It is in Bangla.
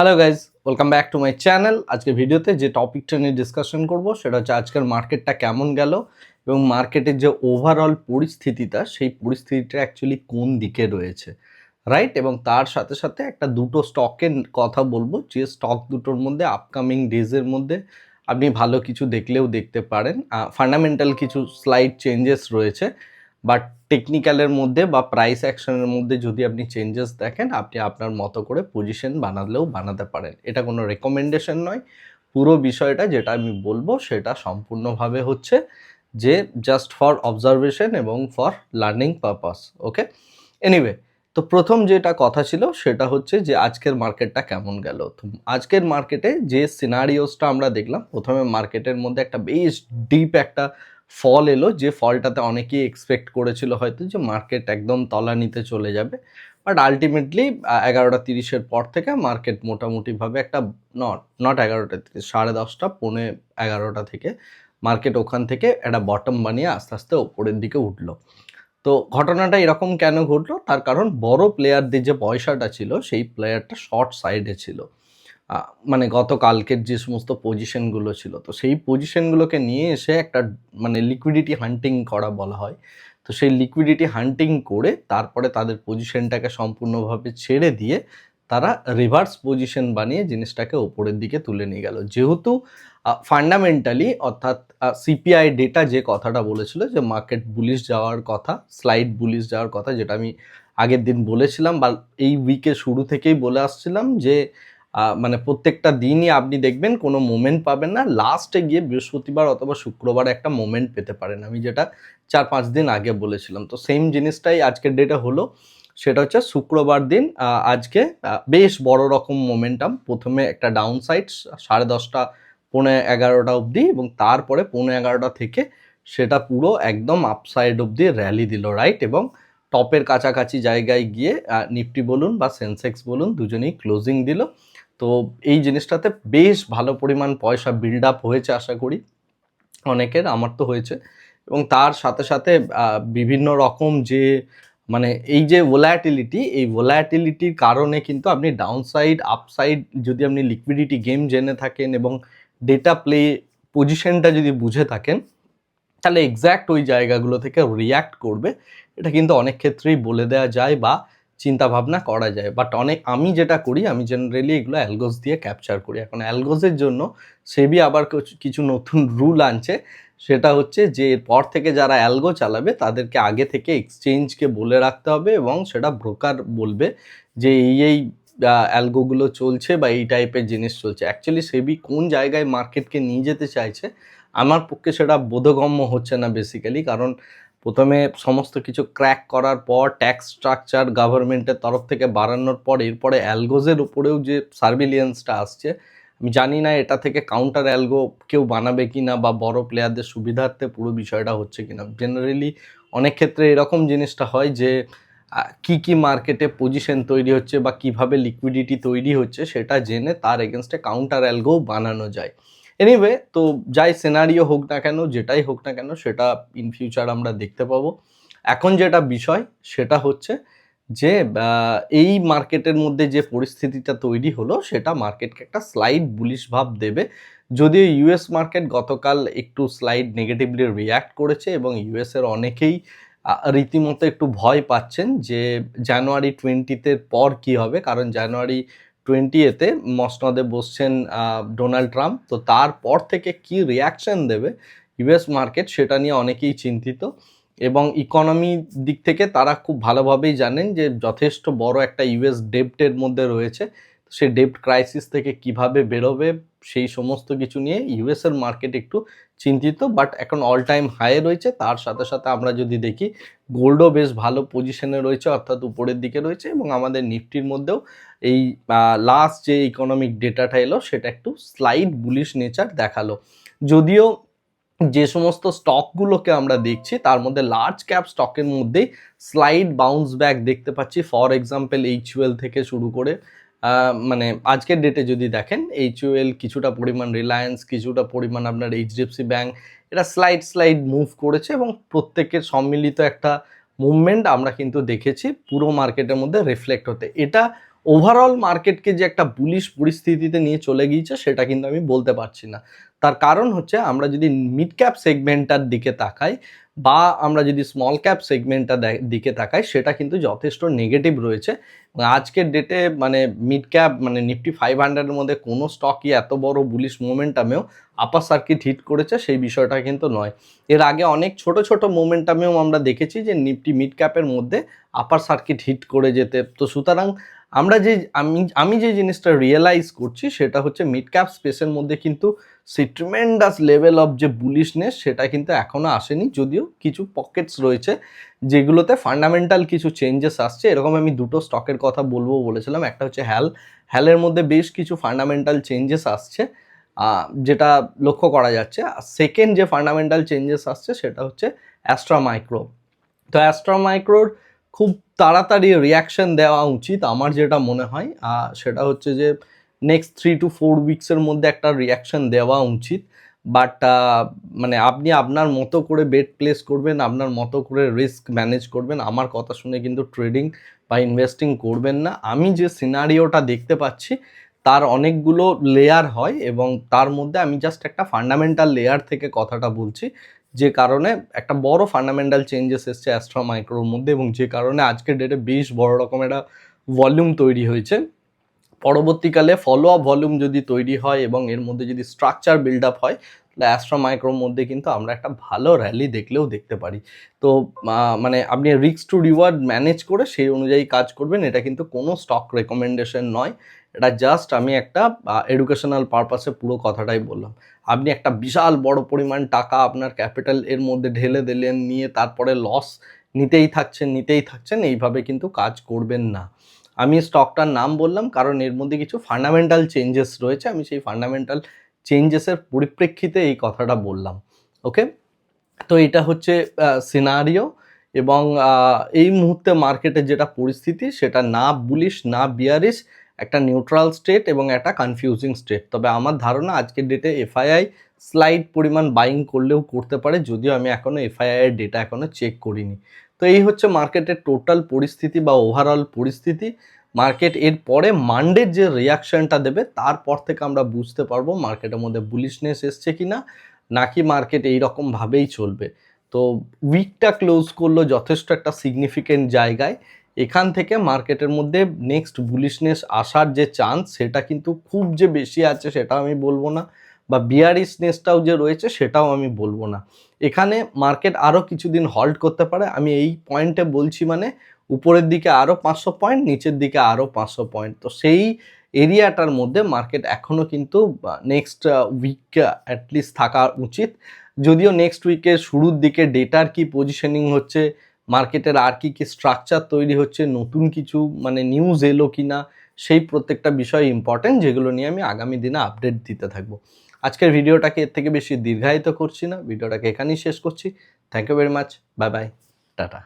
Hello guys welcome back to my channel আজকে ভিডিওতে যে টপিকটা নিয়ে ডিসকাশন করব, সেটা হচ্ছে আজকের মার্কেটটা কেমন গেল এবং মার্কেটের যে ওভারঅল পরিস্থিতিটা, সেই পরিস্থিতিটা অ্যাকচুয়ালি কোন দিকে রয়েছে রাইট এবং তার সাথে সাথে একটা দুটো স্টকের কথা বলব, যে স্টক দুটোর মধ্যে আপকামিং ডেজের মধ্যে আপনি ভালো কিছু দেখলেও দেখতে পারেন। ফান্ডামেন্টাল কিছু স্লাইড চেঞ্জেস রয়েছে বাট টেকনিক্যালের মধ্যে বা প্রাইস অ্যাকশনের মধ্যে যদি আপনি চেঞ্জেস দেখেন, আপনি আপনার মতো করে পজিশন বানালেও বানাতে পারেন। এটা কোনো রেকমেন্ডেশন নয়। পুরো বিষয়টা যেটা আমি বলব, সেটা সম্পূর্ণভাবে হচ্ছে যে জাস্ট ফর অবজারভেশন এবং for learning purpose okay anyway তো প্রথম যেটা কথা ছিল, সেটা হচ্ছে যে আজকের মার্কেটটা কেমন গেল? তো আজকের মার্কেটে যে সিনারিওসটা আমরা দেখলাম, প্রথমে মার্কেটের মধ্যে একটা বেশ ডিপ একটা ফল এলো, যে ফলটাতে অনেকেই এক্সপেক্ট করেছিল হয়তো যে মার্কেট একদম তলা নিতে চলে যাবে। বাট আলটিমেটলি এগারোটা তিরিশের পর থেকে মার্কেট মোটামুটিভাবে একটা নট নট এগারোটা তিরিশ, সাড়ে দশটা, পৌনে এগারোটা থেকে মার্কেট ওখান থেকে একটা বটম বানিয়ে আস্তে আস্তে ওপরের দিকে উঠল। তো ঘটনাটা এরকম কেন ঘটলো? তার কারণ বড় প্লেয়ারদের যে পয়সাটা ছিল, সেই প্লেয়ারটা শর্ট সাইডে ছিল। মানে গতকালকের যে সমস্ত পজিশনগুলো ছিল, তো সেই পজিশনগুলোকে নিয়ে এসে একটা মানে লিকুইডিটি হান্টিং করা বলা হয়। তো সেই লিকুইডিটি হান্টিং করে তারপরে তাদের পজিশনটাকে সম্পূর্ণভাবে ছেড়ে দিয়ে তারা রিভার্স পজিশন বানিয়ে জিনিসটাকে ওপরের দিকে তুলে নিয়ে গেল। যেহেতু ফান্ডামেন্টালি অর্থাৎ সিপিআই ডেটা যে কথাটা বলেছিল যে মার্কেট বুলিশ যাওয়ার কথা স্লাইড বুলিশ যাওয়ার কথা, যেটা আমি আগের দিন বলেছিলাম বা এই উইকে শুরু থেকেই বলে আসছিলাম যে মানে প্রত্যেকটা দিনই আপনি দেখবেন কোনো মোমেন্ট পাবেন না। লাস্টে গিয়ে বৃহস্পতিবার অথবা শুক্রবার একটা মোমেন্ট পেতে পারেন। আমি যেটা চার পাঁচ দিন আগে বলেছিলাম। তো সেম জিনিসটাই আজকের ডেটে হলো। সেটা হচ্ছে শুক্রবার দিন আজকে বেশ বড় রকম মোমেন্টাম প্রথমে একটা ডাউন সাইড সাড়ে দশটা, পৌনে এগারোটা অবধি এবং তারপরে পৌনে এগারোটা থেকে সেটা পুরো একদম আপসাইড অবধি র্যালি দিল রাইট এবং টপের কাছাকাছি জায়গায় গিয়ে নিফটি বলুন বা সেন্সেক্স বলুন, দুজনেই ক্লোজিং দিল। তো এই জিনিসটাতে বেশ ভালো পরিমাণ পয়সা বিল্ড আপ হয়েছে আশা করি, অনেকের, আমার তো হয়েছে। এবং তার সাথে সাথে বিভিন্ন রকম যে মানে এই যে ভোলাটিলিটি এই ভোলাটিলিটির কারণে কিন্তু আপনি ডাউন সাইড আপসাইড যদি আপনি লিকুইডিটি গেম জেনে থাকেন এবং ডেটা প্লে পজিশনটা যদি বুঝে থাকেন, তাহলে এক্স্যাক্ট ওই জায়গাগুলো থেকে রিয়্যাক্ট করবে। এটা কিন্তু অনেক ক্ষেত্রেই বলে দেওয়া যায় বা চিন্তা ভাবনা করা যায়। বাট অনেক, আমি যেটা করি, আমি জেনারেলি এগুলো অ্যালগোস দিয়ে ক্যাপচার করি। এখন অ্যালগোসের জন্য সেবি আবার কিছু- নতুন রুল আনছে। সেটা হচ্ছে যে, এরপর থেকে যারা অ্যালগো চালাবে, তাদেরকে আগে থেকে এক্সচেঞ্জকে বলে রাখতে হবে এবং সেটা ব্রোকার বলবে যে, এই এই অ্যালগোগুলো চলছে বা এই টাইপের জিনিস চলছে। অ্যাকচুয়ালি সেবি কোন জায়গায় মার্কেটকে নিয়ে যেতে চাইছে, আমার পক্ষে সেটা বোধগম্য হচ্ছে না বেসিক্যালি কারণ প্রথমে সমস্ত কিছু ক্র্যাক করার পর ট্যাক্স স্ট্রাকচার গভর্নমেন্টের তরফ থেকে বাড়ানোর পর, এরপরে অ্যালগোজের উপরেও যে সার্ভিলিয়েন্সটা আসছে, আমি জানি না এটা থেকে কাউন্টার অ্যালগো কেউ বানাবে কি না বা বড় প্লেয়ারদের সুবিধার্থে পুরো বিষয়টা হচ্ছে কিনা। জেনারেলি অনেক ক্ষেত্রে এরকম জিনিসটা হয় যে কি কি মার্কেটে পজিশন তৈরি হচ্ছে বা কীভাবে লিকুইডিটি তৈরি হচ্ছে সেটা জেনে তার এগেনস্টে কাউন্টার অ্যালগো বানানো যায়। এনিওয়ে তো যাই সিনারিও হোক না কেন, যেটাই হোক না কেন, সেটা ইন ফিউচার আমরা দেখতে পাবো। এখন যেটা বিষয়, সেটা হচ্ছে যে এই মার্কেটের মধ্যে যে পরিস্থিতিটা তৈরি হলো, সেটা মার্কেটকে একটা স্লাইড বুলিশ ভাব দেবে। যদিও ইউএস মার্কেট গতকাল একটু স্লাইড নেগেটিভলি রিয়্যাক্ট করেছে এবং ইউএস এর অনেকেই রীতিমতো একটু ভয় পাচ্ছেন যে জানুয়ারি টোয়েন্টিতে পর কি হবে? কারণ জানুয়ারি টোয়েন্টি এতে মসনদে বসছেন ডোনাল্ড ট্রাম্প। তো তারপর থেকে কি রিয়াকশন দেবে ইউএস মার্কেট সেটা নিয়ে অনেকেই চিন্তিত এবং ইকোনমি দিক থেকে তারা খুব ভালোভাবেই জানেন যে যথেষ্ট বড় একটা ইউএস ডেপ্টের মধ্যে রয়েছে। সে ডেপ্ট ক্রাইসিস থেকে কীভাবে বেরোবে সেই সমস্ত কিছু নিয়ে ইউএস এর মার্কেট একটু চিন্তিত বাট এখন অল টাইম হাই রয়েছে। তার সাথে সাথে আমরা যদি দেখি গোল্ডও বেশ ভালো পজিশনে রয়েছে, অর্থাৎ উপরের দিকে রয়েছে এবং আমাদের নিফটির মধ্যেও এই লাস্ট যে ইকোনমিক ডেটাটা এলো, সেটা একটু স্লাইড বুলিশ নেচার দেখাল। যদিও যে সমস্ত স্টকগুলোকে আমরা দেখছি, তার মধ্যে লার্জ ক্যাপ স্টকের মধ্যেই স্লাইড বাউন্স ব্যাক দেখতে পাচ্ছি। ফর এক্সাম্পল এইচউএল থেকে শুরু করে মানে আজকের ডেটে যদি দেখেন এইচইউএল কিছুটা পরিমাণ রিলায়েন্স কিছুটা পরিমাণ আপনার এইচডিএফসি ব্যাঙ্ক এটা স্লাইড স্লাইড মুভ করেছে এবং প্রত্যেকের সম্মিলিত একটা মুভমেন্ট আমরা কিন্তু দেখেছি পুরো মার্কেটের মধ্যে রিফ্লেক্ট হতে। এটা ওভারঅল মার্কেটকে যে একটা বুলিশ পরিস্থিতিতে নিয়ে চলে গিয়েছে, সেটা কিন্তু আমি বলতে পারছি না। তার কারণ হচ্ছে, আমরা যদি মিড ক্যাপ সেগমেন্টটার দিকে তাকাই, বা আমরা যদি স্মল ক্যাপ সেগমেন্টটা দিকে তাকাই, সেটা কিন্তু যথেষ্ট নেগেটিভ রয়েছে। আজকের ডেটে মানে মিড ক্যাপ মানে নিফটি ফাইভ হান্ড্রেডের মধ্যে কোনো স্টকই এত বড় বুলিশ মোমেন্টামেও আপার সার্কিট হিট করেছে, সেই বিষয়টা কিন্তু নয়। এর আগে অনেক ছোট ছোট মোমেন্টামেও আমরা দেখেছি যে নিফটি মিড ক্যাপের মধ্যে আপার সার্কিট হিট করে যেতে। তো সুতরাং আমরা যে, আমি আমি যে জিনিসটা রিয়েলাইজ করছি সেটা হচ্ছে মিড ক্যাপ স্পেসের মধ্যে কিন্তু সেই ট্রিমেন্ডাস লেভেল অফ যে বুলিশনেস সেটা কিন্তু এখনও আসেনি, যদিও কিছু পকেটস রয়েছে যেগুলোতে ফান্ডামেন্টাল কিছু চেঞ্জেস আসছে। এরকম আমি দুটো স্টকের কথা বলব বলেছিলাম। একটা হচ্ছে হ্যাল হ্যালের মধ্যে বেশ কিছু ফান্ডামেন্টাল চেঞ্জেস আসছে যেটা লক্ষ্য করা যাচ্ছে। আর সেকেন্ড যে ফান্ডামেন্টাল চেঞ্জেস আসছে সেটা হচ্ছে অ্যাস্ট্রা মাইক্রো তো অ্যাস্ট্রা মাইক্রোর খুব তাড়াতাড়ি রিয়াকশন দেওয়া উচিত, আমার যেটা মনে হয়। সেটা হচ্ছে যে নেক্সট থ্রি টু ফোর উইকসের মধ্যে একটা রিয়াকশন দেওয়া উচিত। বাট মানে আপনি আপনার মতো করে বেট প্লেস করবেন, আপনার মতো করে রিস্ক ম্যানেজ করবেন। আমার কথা শুনে কিন্তু ট্রেডিং বা ইনভেস্টিং করবেন না। আমি যে সিনারিওটা দেখতে পাচ্ছি, তার অনেকগুলো লেয়ার হয় এবং তার মধ্যে আমি জাস্ট একটা ফান্ডামেন্টাল লেয়ার থেকে কথাটা বলছি। যে কারণে একটা বড় ফান্ডামেন্টাল চেঞ্জেস এসছে অ্যাস্ট্রা মাইক্রোর মধ্যে এবং যে কারণে আজকের ডেটে বেশ বড় রকম একটা ভলিউম তৈরি হয়েছে। পরবর্তীকালে ফলো আপ ভলিউম যদি তৈরি হয় এবং এর মধ্যে যদি স্ট্রাকচার বিল্ড আপ হয়, তাহলে অ্যাস্ট্রা মাইক্রোর মধ্যে কিন্তু আমরা একটা ভালো র্যালি দেখলেও দেখতে পারি। তো মানে আপনি রিস্ক টু রিওয়ার্ড ম্যানেজ করে সেই অনুযায়ী কাজ করবেন, এটা কিন্তু কোনো স্টক রেকমেন্ডেশন নয়। এটা জাস্ট আমি একটা এডুকেশনাল পারপাসে পুরো কথাটাই বললাম। আপনি একটা বিশাল বড় পরিমাণ টাকা আপনার ক্যাপিটাল এর মধ্যে ঢেলে দিলেন, নিয়ে তারপরে লস নিতেই থাকছেন নিতেই থাকছেন, এইভাবে কিন্তু কাজ করবেন না। আমি স্টকটার নাম বললাম, কারণ এর মধ্যে কিছু ফান্ডামেন্টাল চেঞ্জেস রয়েছে, আমি সেই ফান্ডামেন্টাল চেঞ্জেসের পরিপ্রেক্ষিতে এই কথাটা বললাম ওকে তো এটা হচ্ছে সিনারিও এবং এই মুহূর্তে মার্কেটের যেটা পরিস্থিতি, সেটা না বুলিশ না বিয়ারিশ একটা নিউট্রাল স্টেট এবং একটা কনফিউজিং স্টেট তবে আমার ধারণা আজকের ডেটে এফআইআই স্লাইড পরিমাণ বাইং করলেও করতে পারে, যদিও আমি এখনও এফআইআই এর ডেটা এখনও চেক করিনি। তো এই হচ্ছে মার্কেটের টোটাল পরিস্থিতি বা ওভারঅল পরিস্থিতি। মার্কেট এর পরে মান্ডের যে রিয়াকশনটা দেবে, তারপর থেকে আমরা বুঝতে পারব মার্কেটের মধ্যে বুলিশনেস এসছে কি না নাকি মার্কেট এইরকমভাবেই চলবে। তো উইকটা ক্লোজ করল যথেষ্ট একটা সিগনিফিকেন্ট জায়গায়। এখান থেকে মার্কেটের মধ্যে নেক্সট বুলিশনেস আসার যে চান্স সেটা কিন্তু খুব যে বেশি আছে সেটা আমি বলব না, বা বিয়ারিশনেসটাও যে রয়েছে সেটাও আমি বলব না। এখানে মার্কেট আরও কিছুদিন হল্ট করতে পারে, আমি এই পয়েন্টে বলছি মানে উপরের দিকে আরও পাঁচশো পয়েন্ট নিচের দিকে আরও পাঁচশো পয়েন্ট তো সেই এরিয়াটার মধ্যে মার্কেট এখনও কিন্তু নেক্সট উইক অ্যাটলিস্ট থাকা উচিত। যদিও নেক্সট উইকের শুরুর দিকে ডেটার কি পজিশনিং হচ্ছে মার্কেটের আর কি কি স্ট্রাকচার তৈরি হচ্ছে, নতুন কিছু মানে নিউজ এলো কি না সেই প্রত্যেকটা বিষয় ইম্পর্টেন্ট যেগুলো নিয়ে আমি আগামী দিনে আপডেট দিতে থাকব। আজকের ভিডিওটাকে এর থেকে বেশি দীর্ঘায়িত করছি না, ভিডিওটাকে এখানেই শেষ করছি। Thank you very much bye bye tata.